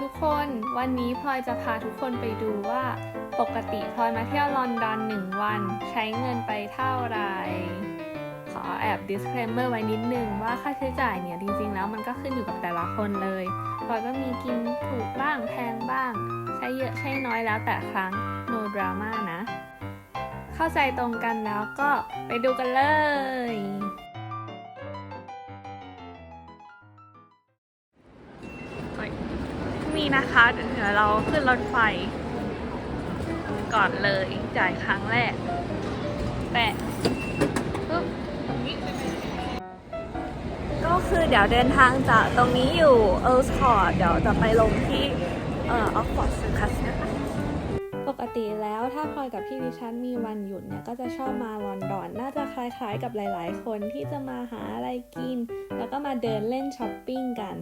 ทุกคน วันนี้พลอยจะพาทุกคนไปดูว่า ปกติพลอยมาเที่ยวลอนดอนหนึ่งวัน ใช้เงินไปเท่าไหร่ ขอแอบ disclaimer ไว้นิดนึงว่าค่าใช้จ่ายเนี่ยจริงๆแล้วมันก็ขึ้นอยู่กับแต่ละคนเลยพลอยก็มีกินถูกบ้างแพงบ้าง ใช้เยอะใช้น้อยแล้วแต่ครั้ง no drama นะ เข้าใจตรงกันแล้วก็ไปดูกันเลย นี่นะคะเดี๋ยวเราขึ้นรถไฟ ก่อนเลยจ่ายครั้งแรก แปะปึ๊บตรงนี้ก็คือเดี๋ยวเดินทางจากตรงนี้อยู่เอ r ร์สคอร์ดเดี๋ยวจะไปลงที่เอ่อออกฟอร์ดซูคัสนะคะปกติแล้วถ้าพลอยกับพี่ดิฉันมีวันหยุดเนี่ยก็จะชอบมาลอนดอน น่าจะคล้ายๆกับหลายๆ คนที่จะมาหาอะไรกิน แล้วก็มาเดินเล่นช้อปปิ้งกัน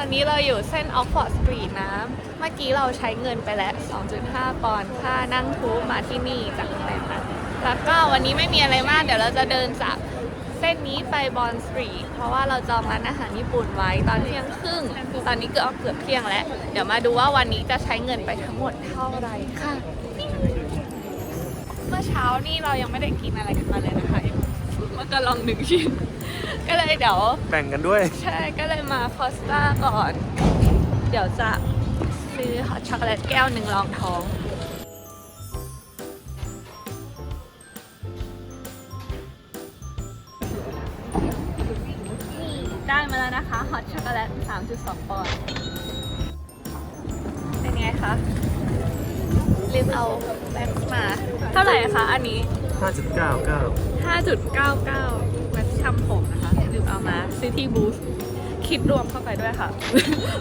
อนนี้เราอยู่เส้นออกฟอร์ดสตรีทนะ เมื่อกี้เราใช้เงินไปแล้ว 2.5 ปอนด์ค่านั่งทูบมาที่นี่จากโรงแรมนะแล้วก็วันนี้ไม่มีอะไรมาก เดี๋ยวเราจะเดินจากเส้นนี้ไปบอนสตรีทเพราะว่าเราจองร้านอาหารญี่ปุ่นไว้ตอนเที่ยงครึ่ง ตอนนี้เกือบเกือบเที่ยงแล้ว เดี๋ยวมาดูว่าวันนี้จะใช้เงินไปทั้งหมดเท่าไหร่ค่ะ เมื่อเช้านี่เรายังไม่ได้กินอะไรกันมาเลยนะคะ มื่อกระลองหนึ่งชิ้น ก็เลยเดี๋ยว แบ่งกันด้วย ใช่ก็เลยมาคอสตาก่อน เดี๋ยวจะซื้อฮอตช็อกโกแลตแก้วหนึ่งรองท้องนี่ได้มาแล้วนะคะฮอตช็อกโกแลต 3.2 ปอนด์เป็นไงคะลืมเอาแบ็คมา เท่าไหร่คะอันนี้ 5.99 5.99แว็กซ์ทำผมนะคะลืมเอามาซื้อที่บูธคิดรวมเข้าไปด้วยค่ะ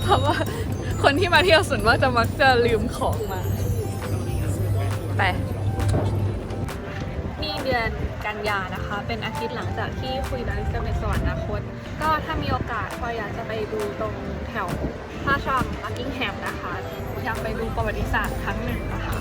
เพราะว่าคนที่มาเที่ยวส่วนมากจะมักจะลืมของมาไปนี่เดือนกันยานะคะ เป็นอาทิตย์หลังจากที่คุยกับลิซาเบธสวรรคต ก็ถ้ามีโอกาสพออยากจะไปดูตรงแถวท่าช่องลักกิงแฮมนะคะ อยากไปดูประวัติศาสตร์ครั้งหนึ่งนะคะ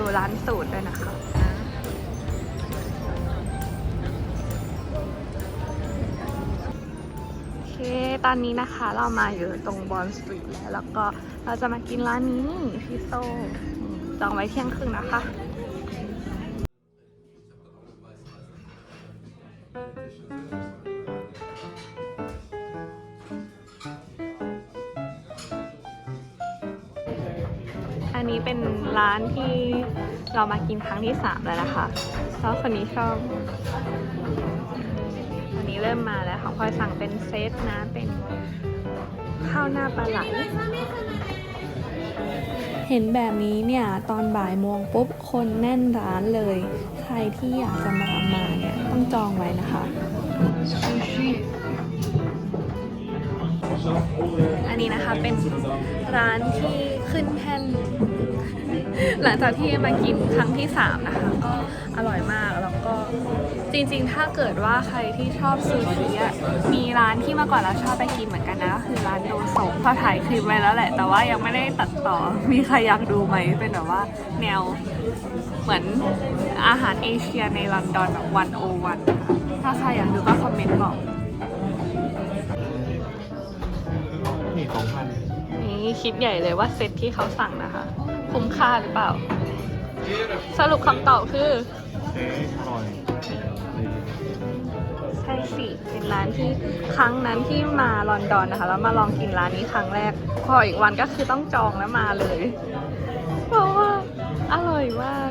ดูร้านสูตรด้วยนะคะโอเค ตอนนี้นะคะเรามาอยู่ตรงบอลสตรีทแล้ว แล้วก็เราจะมากินร้านนี้พิโซ่จองไว้เที่ยงครึ่งนะคะ เรามากินครั้งที่สามแล้วนะคะแล้วคนนี้ชอบอันนี้เริ่มมาแล้วของพลอยสั่งเป็นเซตนะ เป็นข้าวหน้าปลาไหล เห็นแบบนี้เนี่ย ตอนบ่ายโมงปุ๊บ คนแน่นร้านเลย ใครที่อยากจะมามาเนี่ย ต้องจองไว้นะคะอันนี้นะคะเป็นร้านที่ขึ้นแท่น หลังจากที่มากินครั้งที่ 3 นะคะ ก็อร่อยมากแล้วก็จริงๆ ถ้าเกิดว่าใครที่ชอบซูชิอะมีร้านที่เมื่อก่อนเราชอบไปกินเหมือนกันนะก็คือร้านโดโซะพอถ่ายคลิปไว้แล้วแหละ แต่ว่ายังไม่ได้ตัดต่อ มีใครอยากดูไหมเป็นแบบว่าแนวเหมือนอาหารเอเชียในลอนดอนแบบวันโอวันถ้าใครอยากดูก็คอมเมนต์บอกนี่ของพันนี่คิดใหญ่เลยว่าเซตที่เขาสั่งนะคะ คุ้มค่าหรือเปล่า สรุปคำตอบคือเอ๊ะอร่อยใช่สิเป็นร้านที่ครั้งนั้นที่มาลอนดอนนะคะ แล้วมาลองกินร้านนี้ครั้งแรก พออีกวันก็คือต้องจองแล้วมาเลย เพราะว่าอร่อยมาก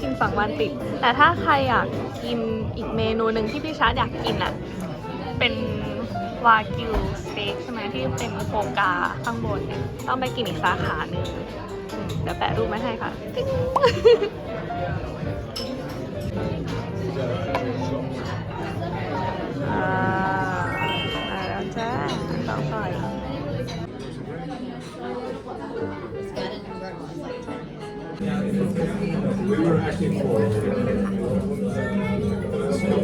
กินสองวันติด แต่ถ้าใครอยากกินอีกเมนูหนึ่งที่พี่ชาร์ตอยากกินอะ เป็นวากิวสเต็กใช่ไหมที่เป็นโฟกาข้างบนเนี่ยต้องไปกินอีกสาขาหนึ่งอืม เดี๋ยวแปะรูปไว้ให้ค่ะ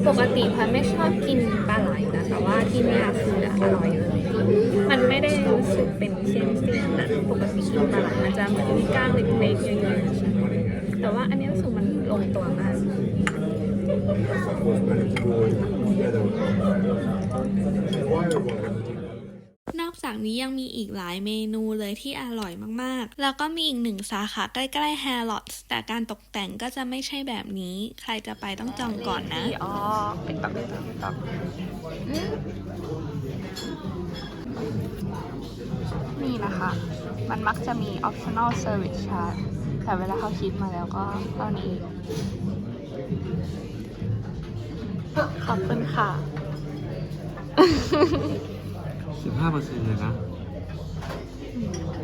ปกติพันไม่ชอบกินปลาไหลนะแต่ว่าที่เนี่ยคืออร่อยเลย มันไม่ได้รู้สึกเป็นเส้นๆนะปกติกินปลาไหลมันจะเหมือนมีก้างเล็กๆเยอะๆแต่ว่าอันนี้รู้สึกมันลงตัวมากนอก จากนี้ยังมีอีกหลายเมนูเลยที่อร่อยมากๆ แล้วก็มีอีกหนึ่งสาขาใกล้ๆ Harrods แต่การตกแต่งก็จะไม่ใช่แบบนี้ ใครจะไปต้องจองก่อนนะอ๋อเป็นตับเป็นตับเป็นตับนี่นะคะ มันมักจะมี optional service charge แต่เวลาเขาคิดมาแล้วก็เท่านี้ ขอบคุณค่ะ สิบห้าเปอร์เซ็นต์เลยนะ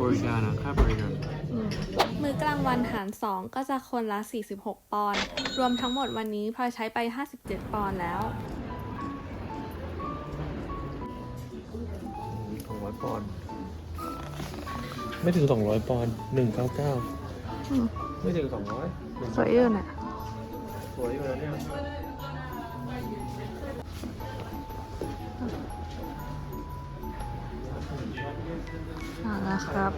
บริการนะค่าบริการมื้อกลางวันหาร 2 ก็จะคนละ 46 ปอนด์รวมทั้งหมดวันนี้พลอยใช้ไป 57 ปอนด์แล้วสองร้อยปอนด์ไม่ถึงสองร้อยปอนด์หนึ่งเก้าเก้าอืมไม่ถึงสองร้อยสวยอยู่นะสวยอยู่แล้วเนี่ย อ่านะครับ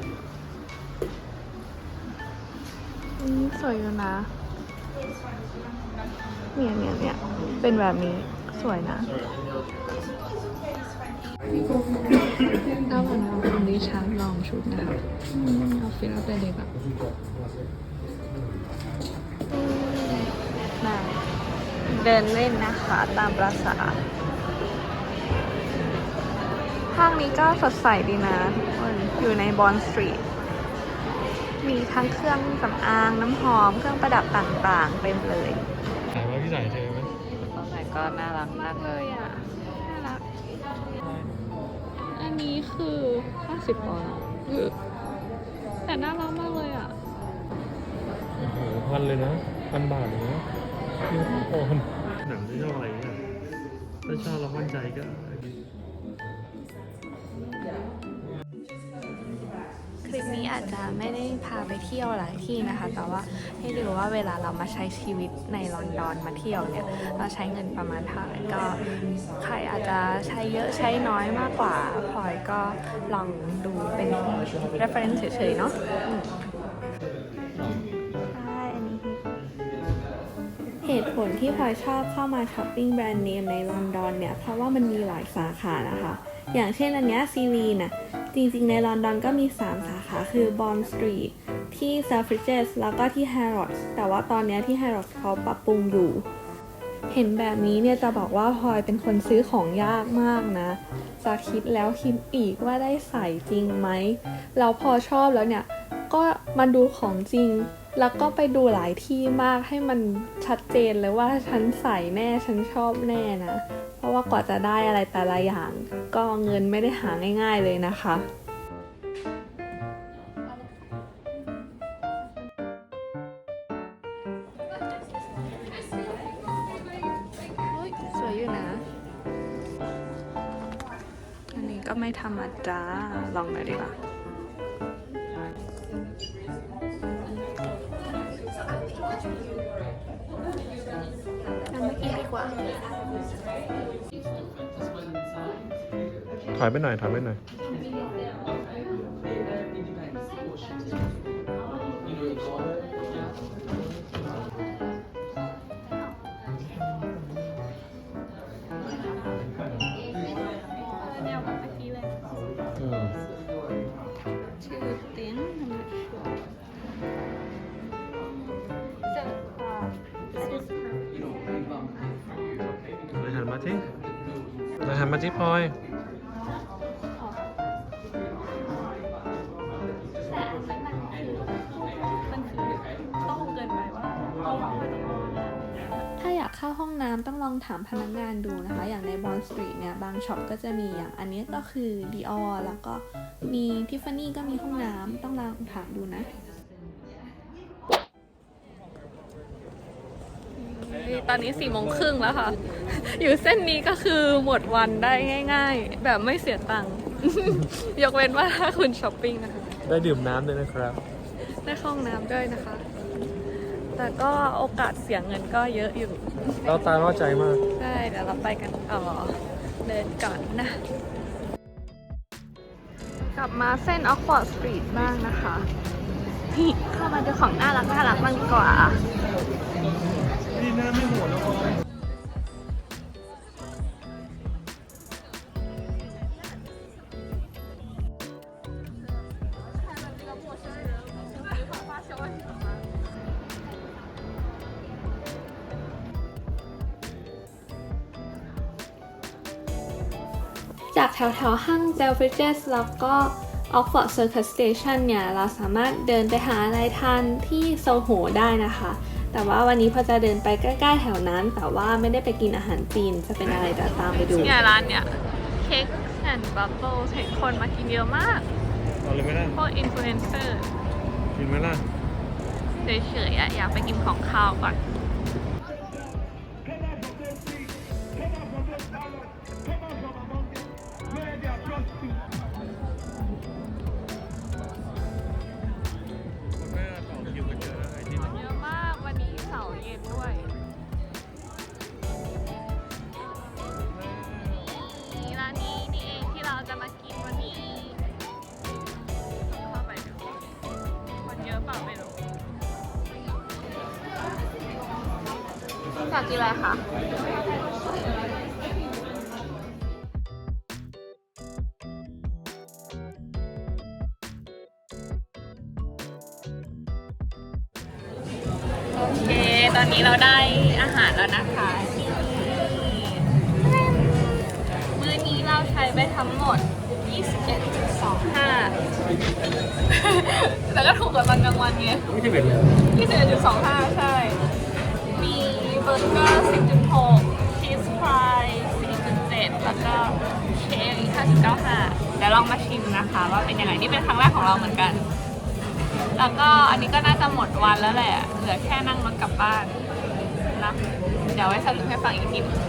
อืมสวยอยู่นะ เนี่ยเนี่ยเนี่ยเป็นแบบนี้สวยนะถ้าวันนี้คุณดิฉันลองชุดนะคะเอาฟิลเอาแต่เด็กอะเดินเล่นนะคะตามประษา ห้างนี้ก็สดใสดีนะทุกคนอยู่ในบอนสตรีท มีทั้งเครื่องสำอางน้ำหอม เครื่องประดับต่างๆเต็มเลยถามว่าที่ไหนเธอไหมตอนไหนก็น่ารักมากเลยอะ น่ารัก อันนี้คือ 50ปอนด์เออแต่น่ารักมากเลยอะโอ้โหพันเลยนะพันบาทเลยนะที่โอนหนังที่ชอบอะไรเนี่ยถ้าชอบเรามั่นใจก็ อาจจะไม่ได้พาไปเที่ยวหลายที่นะคะ แต่ว่าให้ดูว่าเวลาเรามาใช้ชีวิตในลอนดอนมาเที่ยวเนี่ยเราใช้เงินประมาณเท่าไหร่ก็ใครอาจจะใช้เยอะใช้น้อยมากกว่าพลอยก็ลองดูเป็น reference เฉยๆเนาะใช่อันนี้เหตุผลที่พลอยชอบเข้ามาช้อปปิ้งแบรนด์เนมในลอนดอนเนี่ย เพราะว่ามันมีหลายสาขานะคะ อย่างเช่นอันเนี้ยซีรีน่ะ จริงๆ ในลอนดอนก็มี 3 สาขา คือบอนสตรีทที่ Selfridges แล้วก็ที่ Harrods แต่ว่าตอนนี้ที่ Harrods เขาปรับปรุงอยู่ เห็นแบบนี้เนี่ยจะบอกว่าพลอยเป็นคนซื้อของยากมากนะ จะคิดแล้วคิดอีกว่าได้ใส่จริงไหมแล้วพอชอบแล้วเนี่ย ก็มาดูของจริง แล้วก็ไปดูหลายที่มากให้มันชัดเจนเลยว่าฉันใส่แน่ฉันชอบแน่นะ ว่ากว่าจะได้อะไรแต่ละอย่าง ก็เงินไม่ได้หาง่าย ๆเลยนะคะ สวยอยู่นะ อันนี้ก็ไม่ธรรมดาลองหน่อยดีกว่าอันเมื่อกี้ดีกว่า ถอยไปหน่อยถอยไปหน่อยแนวแบบเมื่อกี้เลยอืมชื่อเตียงทำไมจะอ่าเลยหันมาที่เลยหันมาที่พลอยามพนักงานดูนะคะ อย่างในบอนสตรีทเนี่ย บางช็อปก็จะมีอย่างอันนี้ก็คือ Dior แล้วก็มี Tiffany ก็มีห้องน้ำต้องลองถามดูนะตอนนี้สี่โมงครึ่งแล้วค่ะ อยู่เส้นนี้ก็คือหมดวันได้ง่าย ๆ แบบไม่เสียตังค์ ยกเว้นว่าถ้าคุณช้อปปิ้งนะคะ ได้ดื่มน้ำด้วยนะครับ ได้เข้าห้องน้ำด้วยนะคะ แต่ก็โอกาสเสียเงินก็เยอะอยู่ เราตาล่อใจมาก ใช่เดี๋ยวเราไปกันต่อเดินก่อนนะ กลับมาเส้นออกฟอร์ดสตรีทบ้างนะคะนี่เข้ามาดูของน่ารักน่ารักบ้างดีกว่า นี่หน้าไม่หัวแล้ว จากแถวแถวๆห้างเซลฟริเจสแล้วก็ออกฟอร์ดเซอร์คัสสเตชันเนี่ยเราสามารถเดินไปหาอะไรทานที่โซโหได้นะคะ แต่ว่าวันนี้พอจะเดินไปใกล้ๆแถวนั้น แต่ว่าไม่ได้ไปกินอาหารจีนจะเป็นอะไรเดี๋ยวตามไปดูเนี่ยร้านเนี่ยเค้กแอนด์บับเบิลเห็นคนมากินเยอะมากเอาเลยไหมล่ะพวกอินฟลูเอนเซอร์กินไหมล่ะเฉยๆอะอยากไปกินของข้าวก่อนคน อยากกินอะไรคะโอเค ตอนนี้เราได้อาหารแล้วนะคะนี่มื้อนี้เราใช้ไปทั้งหมด 21.25 แล้วก็ถูกกว่าตอนกลางวันไง ไม่ใช่เบ็ดเลย 21.25 ใช่มี เบอร์เกอร์ 10.6ชีสฟราย4.7 แล้วก็เค้กอีก5.95เดี๋ยวลองมาชิมนะคะ ว่าเป็นยังไงนี่เป็นครั้งแรกของเราเหมือนกัน แล้วก็อันนี้ก็น่าจะหมดวันแล้วแหละ เหลือแค่นั่งรถกลับบ้านนะเดี๋ยวไว้สรุปให้ฟังอีกทีนึ่ง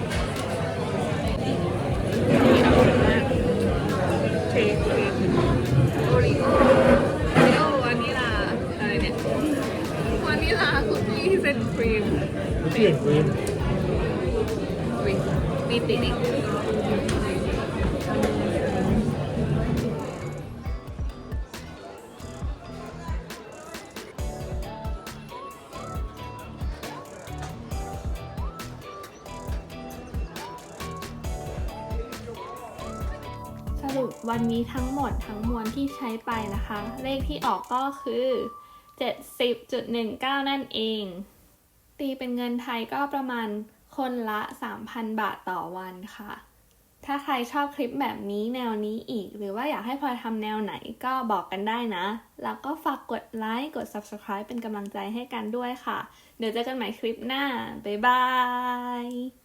เค้กโอริโอโอริโอวานิลาอะไรเนี่ยวานิลาคุกกี้เซนครีม ไม่ใช่เบ็ดครีมอุ๊ยมีติดอีกสรุปวันนี้ทั้งหมดทั้งมวลที่ใช้ไปนะคะ เลขที่ออกก็คือ 70.19 นั่นเอง ตีเป็นเงินไทยก็ประมาณคนละ 3,000 บาทต่อวันค่ะ ถ้าใครชอบคลิปแบบนี้แนวนี้อีก หรือว่าอยากให้พลอยทำแนวไหนก็บอกกันได้นะ แล้วก็ฝากกดไลค์ กด Subscribe เป็นกำลังใจให้กันด้วยค่ะ เดี๋ยวเจอกันใหม่คลิปหน้า บ๊ายบาย